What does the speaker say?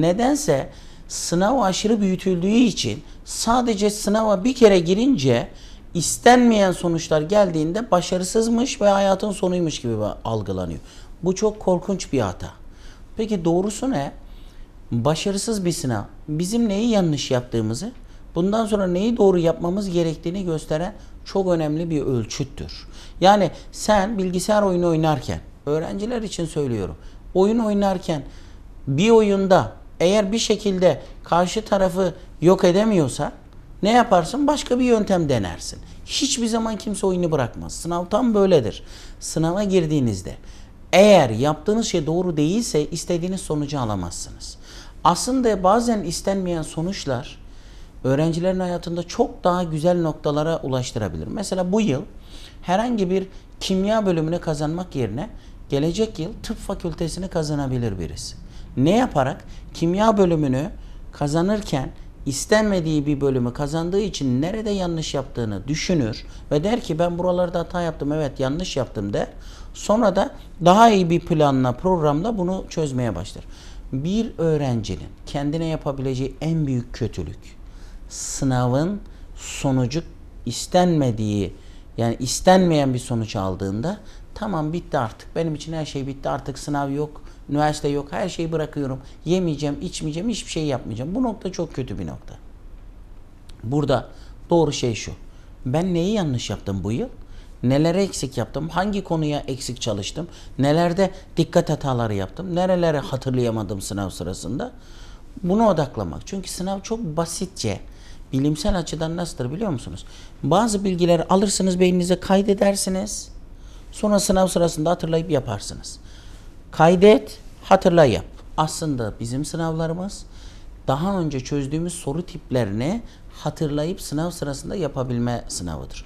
Nedense sınav aşırı büyütüldüğü için sadece sınava bir kere girince istenmeyen sonuçlar geldiğinde başarısızmış ve hayatın sonuymuş gibi algılanıyor. Bu çok korkunç bir hata. Peki doğrusu ne? Başarısız bir sınav bizim neyi yanlış yaptığımızı, bundan sonra neyi doğru yapmamız gerektiğini gösteren çok önemli bir ölçüttür. Yani sen bilgisayar oyunu oynarken, öğrenciler için söylüyorum. Oyun oynarken bir oyunda eğer bir şekilde karşı tarafı yok edemiyorsa ne yaparsın? Başka bir yöntem denersin. Hiçbir zaman kimse oyunu bırakmaz. Sınav tam böyledir. Sınava girdiğinizde eğer yaptığınız şey doğru değilse istediğiniz sonucu alamazsınız. Aslında bazen istenmeyen sonuçlar öğrencilerin hayatında çok daha güzel noktalara ulaştırabilir. Mesela bu yıl herhangi bir kimya bölümünü kazanmak yerine gelecek yıl tıp fakültesini kazanabilir birisi. Ne yaparak? Kimya bölümünü kazanırken istenmediği bir bölümü kazandığı için nerede yanlış yaptığını düşünür ve der ki ben buralarda hata yaptım evet yanlış yaptım der. Sonra da daha iyi bir planla programla bunu çözmeye başlar. Bir öğrencinin kendine yapabileceği en büyük kötülük sınavın sonucu istenmediği yani istenmeyen bir sonuç aldığında tamam bitti artık benim için her şey bitti artık sınav yok üniversite yok her şeyi bırakıyorum. Yemeyeceğim içmeyeceğim hiçbir şey yapmayacağım. Bu nokta çok kötü bir nokta. Burada doğru şey şu. Ben neyi yanlış yaptım bu yıl? Nelere eksik yaptım? Hangi konuya eksik çalıştım? Nelerde dikkat hataları yaptım? Nerelere hatırlayamadım sınav sırasında? Buna odaklamak. Çünkü sınav çok basitçe. Bilimsel açıdan nasıldır biliyor musunuz? Bazı bilgileri alırsınız beyninize kaydedersiniz. Sonra sınav sırasında hatırlayıp yaparsınız. Kaydet, hatırla yap. Aslında bizim sınavlarımız daha önce çözdüğümüz soru tiplerini hatırlayıp sınav sırasında yapabilme sınavıdır.